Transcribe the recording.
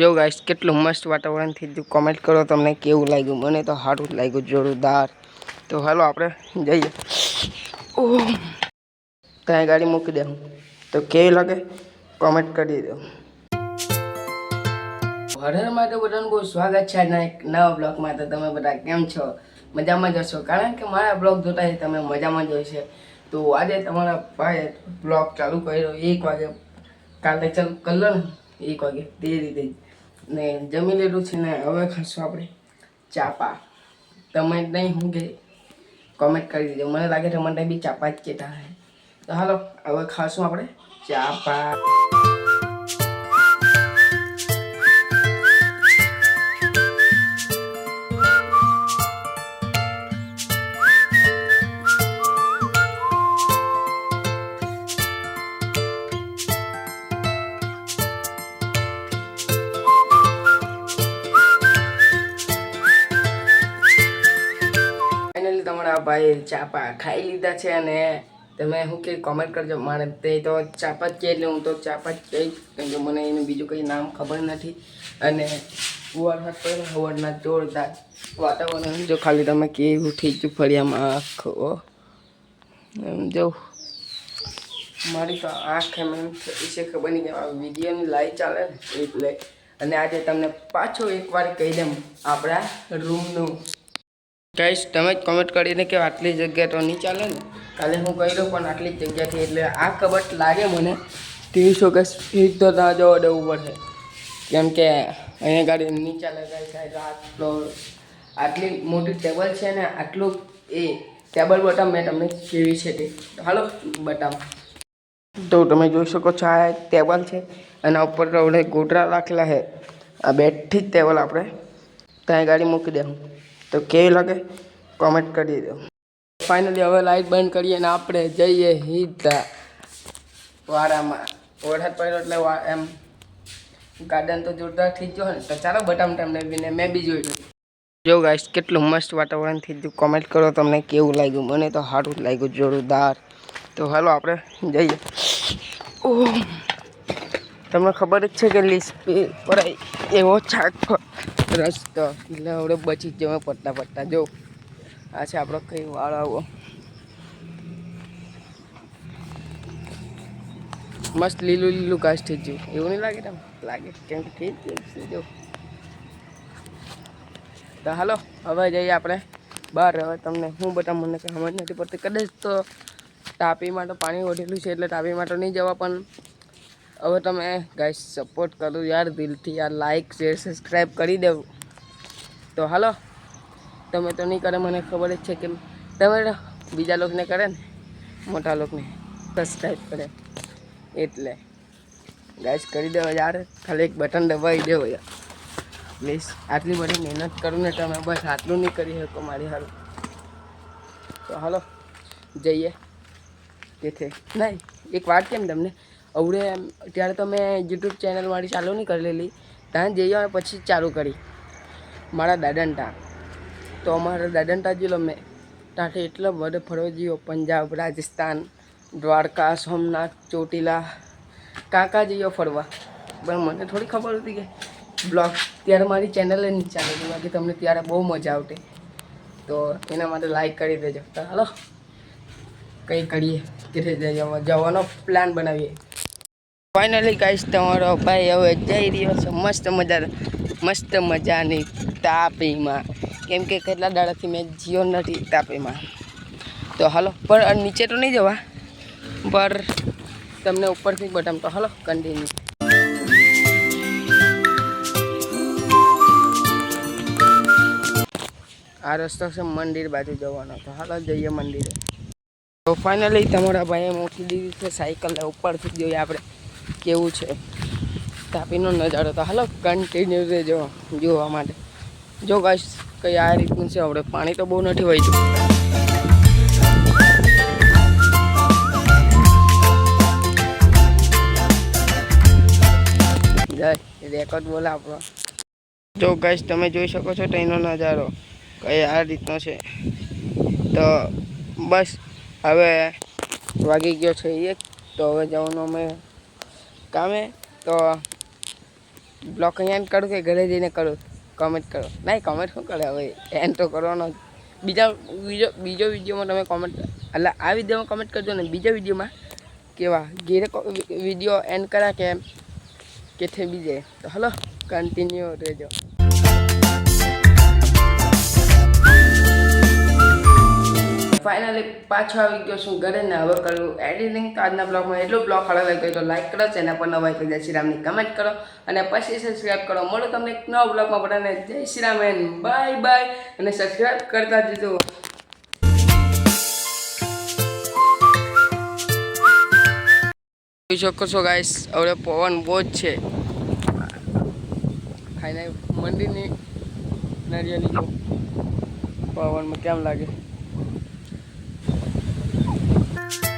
જો ગાઈસ કેટલું મસ્ત વાતાવરણથી જો કોમેન્ટ કરો તમને કેવું લાગ્યું. મને તો સારું જ લાગ્યું, જોરદાર. તો હાલો આપણે જઈએ. ઓહ. ત્યાં ગાડી મૂકી દે તો કેવી લાગે? કોમેન્ટ કરી દો. હર માટે બધાનું બહુ સ્વાગત છે આજના એક નવા બ્લોગમાં તો તમે બધા કેમ છો? મજામાં જ હશો? કારણ કે મારા બ્લોગ જોતા તમે મજામાં જ હોય છે. તો આજે તમારા ભાઈ બ્લોગ ચાલુ કર્યો. એક વાગે કાલે ચાલુ કરલો ને? એક વાગે. તે રીતે ને જમી લીધું છે ને હવે ખાશું આપણે ચાપા. તમે નહીં હું કે કોમેન્ટ કરી દેજો મને લાગે છે મને બી ચાપા જ કહેતા હે તો હાલો, હવે ખાશું આપણે ચાપા. ભાઈ ચાપા ખાઈ લીધા છે અને તમે શું કે કોમેન્ટ કરજો. મારે તે તો ચાપા જ કહે એટલે હું તો ચાપા જ કહીશ કેમ કે મને એનું બીજું કંઈ નામ ખબર નથી. અને વરસાદ પડે હવાના જોરદાર વાતાવરણ જો ખાલી તમે કેવું થઈ ગયું ફળિયામાં આખો એમ જો. મારી તો આંખ એમ એમ થઈ છે, ખબર નહીં કે વિડીયોની લાઈવ ચાલે એટલે. અને આજે તમને પાછો એકવાર કહી દઉં આપણા રૂમનું ગાઈસ, તમે જ કોમેન્ટ કરીને કે આટલી જગ્યા તો નહીં ચાલે ને? કાલે હું કહી દઉં પણ આટલી જ જગ્યાથી, એટલે આ કબટ લાગે મને. ત્રીસો કે સ્પીડ તો ત્યાં જવા દેવું પડશે કેમ કે અહીંયા ગાડી નહીં ચાલે ગાઈસ આટલો, આટલી મોટી ટેબલ છે ને, આટલું એ ટેબલ બટમ મેં તમને કેવી છે તે. હાલો બટમ તો તમે જોઈ શકો છો, આ ટેબલ છે, એના ઉપર આપણે ગોટરા રાખેલા છે. આ બેઠી જ ટેબલ આપણે. ત્યાં ગાડી મૂકી દેવું તો કેવી લાગે? કોમેન્ટ કરી દો. ફાઇનલી હવે લાઈટ બંધ કરીએ ને આપણે જઈએ હીધા વાડામાં વરસાદ પડ્યો એટલે એમ ગાર્ડન તો જોરદાર થઈ ગયો ને તો ચાલો બટામ તમને બીને મેં બી જોઈ લઉં જો ગાઈસ કેટલું મસ્ત વાતાવરણ થઈ ગયું. કોમેન્ટ કરો તમને કેવું લાગ્યું. મને તો સારું જ લાગ્યું જોરદાર. તો હાલો આપણે જઈએ. ઓહ. તમને ખબર જ છે કે લીસ પડાય એવો છાક રસ્તો એટલે હવે બચી જ જવા પડતા પડતા. જો, આ છે આપણો કઈ વાળો આવો. મસ્ત લીલું લીલું ઘાસ થઈ ગયું. એવું નહીં લાગે તમે લાગે. કેમ કે થઈ ગયું જો. તો હાલો, હવે જઈએ આપણે બહાર. હવે તમને હું બધા મને કંઈ સમજ નથી પડતી. કદાચ તો તાપીમાં તો પાણી ઓઢેલું છે એટલે તાપીમાં તો નહીં જવા, પણ હવે તમે ગાઈસ સપોર્ટ કરો યાર, દિલથી યાર લાઈક શેર સબસ્ક્રાઈબ કરી દેવું. તો હાલો, તમે તો નહીં કરે, મને ખબર જ છે કે તમે બીજા લોકોને કરે ને, મોટા લોકોને સબસ્ક્રાઈબ કરે. એટલે ગાઈસ કરી દેવો યાર, ખાલી એક બટન દબાવી દેવો યાર. પ્લીઝ આટલી બધી મહેનત કરું ને તમે બસ આટલું નહીં કરી શકો મારી હાલ તો હાલો, જઈએ. તેથી નહીં, એક વાત કેમ તમને? અવડે ત્યારે તો મેં યુટ્યુબ ચેનલ મારી ચાલુ નહીં કરેલી. ત્યાં જઈએ અને પછી ચાલુ કરી. મારા દાદાને ત્યાં તો અમારા દાદાને ત્યાં જેલો મેં. ત્યાંથી એટલો બધો ફરવા જયો પંજાબ, રાજસ્થાન, દ્વારકા, સોમનાથ, ચોટીલા. કાં કાં જઈએ ફરવા? પણ મને થોડી ખબર હતી કે બ્લોગ ત્યારે મારી ચેનલ નહીં ચાલેલી બાકી તમને ત્યારે બહુ મજા આવતી. તો એના માટે લાઈક કરી દેજો. હાલો. કંઈ કરીએ. કે જવાનો પ્લાન બનાવીએ. ફાઇનલી ગાઈસ તમારો ભાઈ હવે જઈ રહ્યો છે મસ્ત મજા મસ્ત મજાની તાપીમાં. કેમ કે કેટલા દાડાથી મેં જીઓ નથી તાપીમાં. તો હાલો, પણ નીચે તો નહીં જવા, પર તમને ઉપરથી બટન તો હાલો કન્ટિન્યુ આ રસ્તો છે મંદિર બાજુ જવાનો, તો હાલો જઈએ મંદિરે. તો ફાઇનલી તમારા ભાઈએ મૂકી દીધી છે સાયકલ, ઉપરથી જોઈએ આપણે. કેવું છે? તાપીનો નજારો તો હાલો કન્ટિન્યુ રહેજો જોવા માટે. જો ગાઈશ કઈ આ રીતનું છે, આપણે પાણી તો બહુ નથી વહેતું રેકોર્ડ બોલે આપણો. જો ગાઈશ તમે જોઈ શકો છો ટ્રેનનો નજારો, કઈ આ રીતનો છે. તો બસ, હવે વાગી ગયો છે એક, તો હવે જવાનું અમે કામે, તો બ્લોક અહીંયા એન્ડ કરું કે ઘરે જઈને કરું? કોમેન્ટ કરો. નહીં કોમેન્ટ શું કરે હવે? એન્ડ તો કરવાનો. બીજા બીજો બીજો વિડીયોમાં તમે કોમેન્ટ એટલે આ વિડીયોમાં કોમેન્ટ કરજો ને બીજા વિડીયોમાં કેવા? ઘેરે વીડિયો એન્ડ કરા કે કેથે બીજે તો હલો કન્ટિન્યુ રહેજો. ફાઇનલી પાછો આવી ગયો છું ઘરે ને હવે કરું એડિટિંગ તો આજના બ્લોગમાં એટલો બ્લોગ સારો લાગ્યો તો લાઈક કરો એના પર નવા જય શ્રીરામની કમેન્ટ કરો અને પછી સબસ્ક્રાઈબ કરો. મળો તમને એક નવા બ્લોગમાં બધાને. Jay Shri Ram and bye bye અને સબસ્ક્રાઈબ કરતા જજો. જોઈ શકો છો ગાઈસ હવે પવન બહુ જ છે. ખાઈને મંદિરની નારિયેળી પવનમાં કેમ લાગે? Bye.